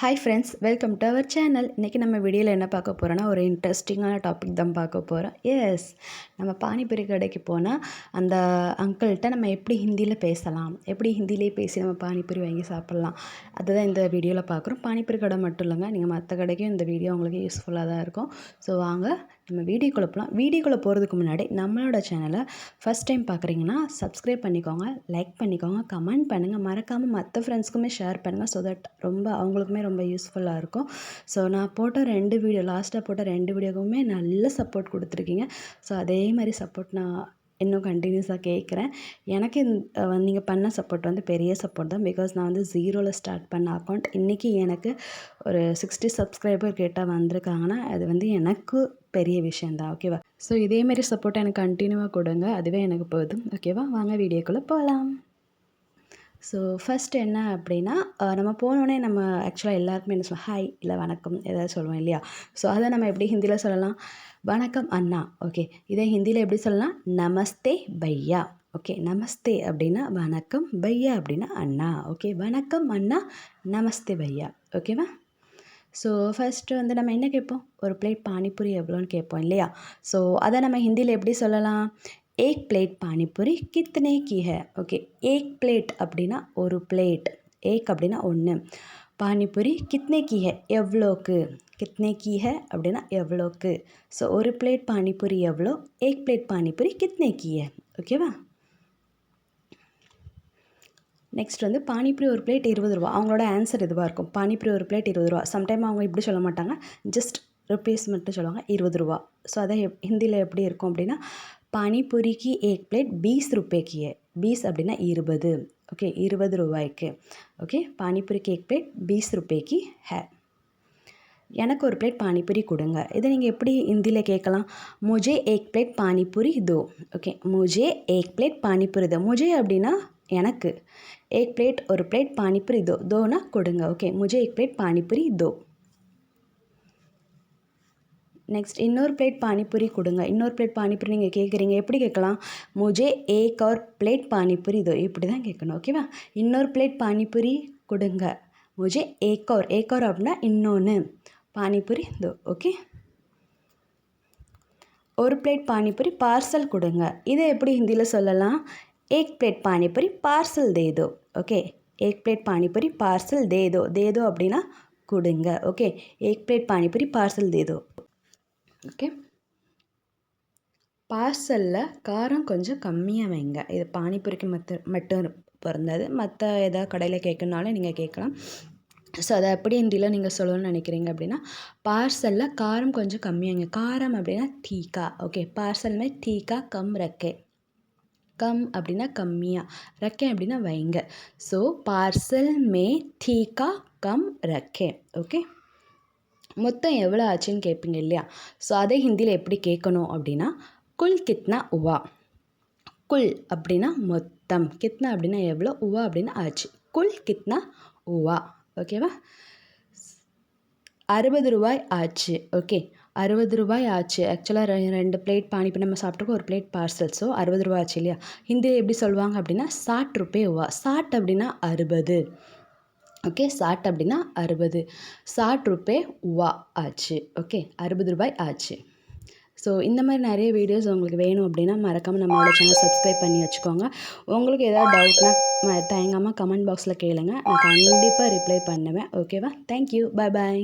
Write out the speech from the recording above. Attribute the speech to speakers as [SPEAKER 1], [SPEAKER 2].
[SPEAKER 1] Hi friends welcome to our channel இன்றைக்கி நம்ம வீடியோவில் என்ன பார்க்க போகிறோன்னா ஒரு இன்ட்ரெஸ்டிங்கான டாபிக் தான் பார்க்க போகிறோம் எஸ் நம்ம பானிபூரி கடைக்கு போனால் அந்த அங்கிள்கிட்ட நம்ம எப்படி ஹிந்தியில் பேசலாம் எப்படி ஹிந்திலே பேசி நம்ம பானிபூரி வாங்கி சாப்பிட்லாம் அதுதான் இந்த வீடியோவில் பார்க்குறோம். பானிபூரி கடை மட்டும் இல்லைங்க நீங்கள் மற்ற கடைக்கும் இந்த வீடியோ உங்களுக்கு யூஸ்ஃபுல்லாக தான் இருக்கும். ஸோ வாங்க நம்ம வீடியோக்குள்ளே போகலாம் வீடியோக்குள்ளே போகிறதுக்கு முன்னாடி நம்மளோட சேனலை ஃபஸ்ட் டைம் பார்க்குறீங்கன்னா சப்ஸ்கிரைப் பண்ணிக்கோங்க லைக் பண்ணிக்கோங்க கமெண்ட் பண்ணுங்கள் மறக்காமல் மற்ற ஃப்ரெண்ட்ஸ்க்குமே ஷேர் பண்ணுங்கள் ஸோ தட் ரொம்ப அவங்களுக்குமே ரொம்ப யூஸ்ஃபுல்லாக இருக்கும். ஸோ நான் போட்ட ரெண்டு வீடியோ லாஸ்ட்டாக போட்ட ரெண்டு வீடியோக்குமே நல்ல சப்போர்ட் கொடுத்துருக்கீங்க. ஸோ அதே மாதிரி சப்போர்ட் நான் இன்னும் கண்டினியூஸாக கேட்குறேன். எனக்கு நீங்கள் பண்ண சப்போர்ட் வந்து பெரிய சப்போர்ட் தான். பிகாஸ் நான் வந்து ஜீரோவில் ஸ்டார்ட் பண்ண அக்கௌண்ட் இன்றைக்கி எனக்கு ஒரு சிக்ஸ்டி சப்ஸ்கிரைபர் கேட்டால் வந்திருக்காங்கன்னா அது வந்து எனக்கு பெரிய விஷயந்தான் ஓகேவா ஸோ இதேமாரி சப்போர்ட் எனக்கு கண்டினியூவாக கொடுங்க. அதுவே எனக்கு போதும். ஓகேவா வாங்க வீடியோக்குள்ளே போகலாம் ஸோ ஃபஸ்ட்டு என்ன அப்படின்னா நம்ம போனோடனே நம்ம ஆக்சுவலாக எல்லாருக்குமே என்ன சொல்லுவோம் ஹாய் இல்லை வணக்கம் ஏதாவது சொல்லுவோம் இல்லையா? ஸோ அதை நம்ம எப்படி ஹிந்தியில் சொல்லலாம்? வணக்கம் அண்ணா. ஓகே இதே ஹிந்தியில் எப்படி சொல்லலாம்? நமஸ்தே பையா. ஓகே நமஸ்தே அப்படின்னா வணக்கம் பையா அப்படின்னா அண்ணா. ஓகே வணக்கம் அண்ணா. நமஸ்தே பையா. ஓகேவா ஸோ ஃபஸ்ட்டு வந்து நம்ம என்ன கேட்போம்? ஒரு பிளேட் பானிபூரி எவ்வளோன்னு கேட்போம் இல்லையா? ஸோ அதை நம்ம ஹிந்தியில் எப்படி சொல்லலாம்? ஏக் பிளேட் பானிபூரி கித்தனே கி ஹே ஓகே ஏக் பிளேட் அப்படின்னா ஒரு பிளேட். ஏக் அப்படின்னா ஒன்று பானிபூரி கித்னே கி ஹே எவ்வளோக்கு? கித்னே கி ஹே அப்படின்னா எவ்வளோக்கு? ஸோ ஒரு பிளேட் பானிபூரி எவ்வளோ? ஏக் பிளேட் பானிபூரி கித்னே கி ஹே ஓகேவா நெக்ஸ்ட் வந்து பானிபூரி ஒரு பிளேட் இருபது ரூபா. அவங்களோட ஆன்சர் இதுவாக இருக்கும். பானிபூரி ஒரு பிளேட் இருபது ரூபா. சம்டைம் அவங்க இப்படி சொல்ல மாட்டாங்க. ஜஸ்ட் ருப்பீஸ் மட்டும் சொல்லுவாங்க இருபது ரூபா. ஸோ அதை ஹிந்தியில் எப்படி இருக்கும் அப்படின்னா பானிபூரிக்கு எக் ஏக் பிளேட் பீஸ் ருப்பே பீஸ் அப்படின்னா இருபது. ஓகே இருபது ரூபாய்க்கு. ஓகே பானிபூரிக்கு எக் பிளேட் பீஸ் ருப்பேக்கு ஹே. எனக்கு ஒரு பிளேட் பானிபூரி கொடுங்க. இதை நீங்கள் எப்படி ஹிந்தியில் கேட்கலாம்? முஜே ஏக் பிளேட் பானிபூரி தோ. ஓகே முஜே ஏக் பிளேட் பானிபூரி தோ. முஜே அப்படின்னா எனக்கு. ஏக் பிளேட் ஒரு பிளேட் பானிபூரி தோ. தோனா கொடுங்க. ஓகே முஜே ஏக் பிளேட் பானிபூரி தோ. நெக்ஸ்ட் இன்னொரு பிளேட் பானிபூரி கொடுங்க. இன்னொரு பிளேட் பானிபூரி நீங்கள் கேட்குறீங்க எப்படி கேட்கலாம்? முஜே ஏக் ஆர் பிளேட் பானிபூரி. இதோ இப்படி தான் கேட்கணும் ஓகேவா இன்னொரு பிளேட் பானிபூரி கொடுங்க. முஜே ஏக் ஒரு ஏக் ஒரு அப்படின்னா இன்னொன்று பானிபூரி இதோ ஓகே ஒரு பிளேட் பானிபூரி பார்சல் கொடுங்க. இதை எப்படி ஹிந்தியில் சொல்லலாம்? ஏக் பிளேட் பானிபூரி பார்சல் தேதோ ஓகே ஏக் பிளேட் பானிபூரி பார்சல் தேதோ தேதோ அப்படின்னா கொடுங்க. ஓகே ஏக் பிளேட் பானிபூரி பார்சல் தேதோ ஓகே. பார்சலில் காரம் கொஞ்சம் கம்மியாக வைங்க. இது பானிபூரிக்கு மற்ற மட்டும் பிறந்தது மற்ற எதாவது கடையில் கேட்கணுனாலும் நீங்கள் கேட்கலாம். ஸோ அதை எப்படி ஹிந்தியில் நீங்கள் சொல்லணும்னு நினைக்கிறீங்க அப்படின்னா பார்சலில் காரம் கொஞ்சம் கம்மியாங்க காரம் அப்படின்னா தீக்கா. ஓகே பார்சல் மே தீக்கா கம் ரக்கே. கம் அப்படின்னா கம்மியாக ரக்கே அப்படின்னா வைங்க. ஸோ பார்சல் மே தீக்கா கம் ரக்கே. ஓகே. மொத்தம் எவ்வளோ ஆச்சுன்னு கேட்பீங்க இல்லையா? ஸோ அதே ஹிந்தியில் எப்படி கேட்கணும் அப்படின்னா குல் கித்னா உவா. குல் அப்படின்னா மொத்தம். கித்னா அப்படின்னா எவ்வளோ உவா அப்படின்னா ஆச்சு. குல் கித்னா உவா. ஓகேவா அறுபது ரூபாய் ஆச்சு. ஓகே அறுபது ரூபாய் ஆச்சு. ஆக்சுவலாக ரெண்டு பிளேட் பானிப்பு நம்ம சாப்பிட்டுக்கோ ஒரு பிளேட் பார்சல் ஸோ அறுபது ரூபா ஆச்சு இல்லையா? ஹிந்தியில் எப்படி சொல்லுவாங்க அப்படின்னா சாட் ருபே உவா. சாட் அப்படின்னா அறுபது. ஓகே சாட் அப்படின்னா அறுபது. சாட் ருபே வா ஆச்சு. ஓகே அறுபது ரூபாய் ஆச்சு. ஸோ இந்த மாதிரி நிறைய வீடியோஸ் உங்களுக்கு வேணும் அப்படின்னா மறக்காமல் நம்மளோட சேனல் சப்ஸ்கிரைப் பண்ணி வச்சுக்கோங்க. உங்களுக்கு ஏதாவது டவுட்னா தயங்காமல் கமெண்ட் பாக்ஸில் கேளுங்க. நான் கண்டிப்பாக ரிப்ளை பண்ணுவேன். ஓகேவா தேங்க்யூ பாய் பாய்